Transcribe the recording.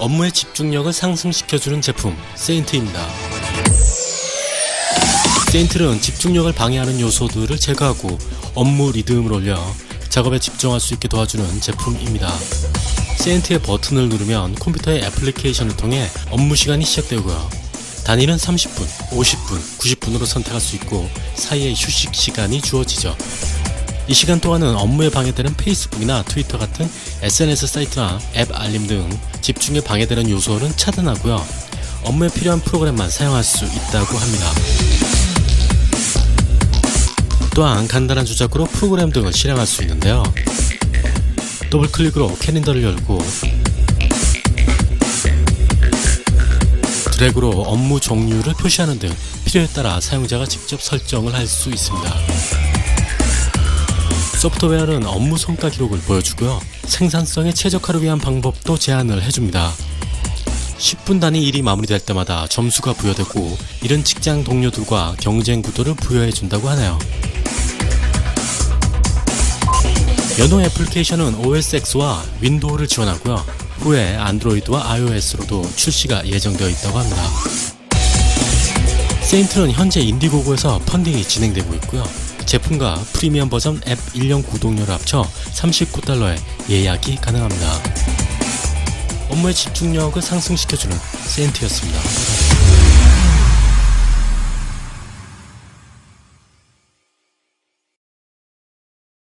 업무의 집중력을 상승시켜주는 제품 세인트입니다. 세인트는 집중력을 방해하는 요소들을 제거하고 업무 리듬을 올려 작업에 집중할 수 있게 도와주는 제품입니다. 세인트의 버튼을 누르면 컴퓨터의 애플리케이션을 통해 업무 시간이 시작되고요. 단위는 30분, 50분, 90분으로 선택할 수 있고 사이에 휴식 시간이 주어지죠. 이 시간 동안은 업무에 방해되는 페이스북이나 트위터 같은 SNS 사이트나 앱 알림 등 집중에 방해되는 요소는 차단하고요. 업무에 필요한 프로그램만 사용할 수 있다고 합니다. 또한 간단한 조작으로 프로그램 등을 실행할 수 있는데요. 더블 클릭으로 캘린더를 열고 드래그로 업무 종류를 표시하는 등 필요에 따라 사용자가 직접 설정을 할 수 있습니다. 소프트웨어는 업무 성과 기록을 보여주고요. 생산성의 최적화를 위한 방법도 제안을 해줍니다. 10분 단위 일이 마무리될 때마다 점수가 부여되고 이런 직장 동료들과 경쟁 구도를 부여해 준다고 하네요. 연호 애플리케이션은 OS X와 윈도우를 지원하고요. 후에 안드로이드와 iOS로도 출시가 예정되어 있다고 합니다. 세인트는 현재 인디고고에서 펀딩이 진행되고 있고요. 제품과 프리미엄 버전 앱 1년 구독료를 합쳐 39달러에 예약이 가능합니다. 업무의 집중력을 상승시켜주는 세인트였습니다.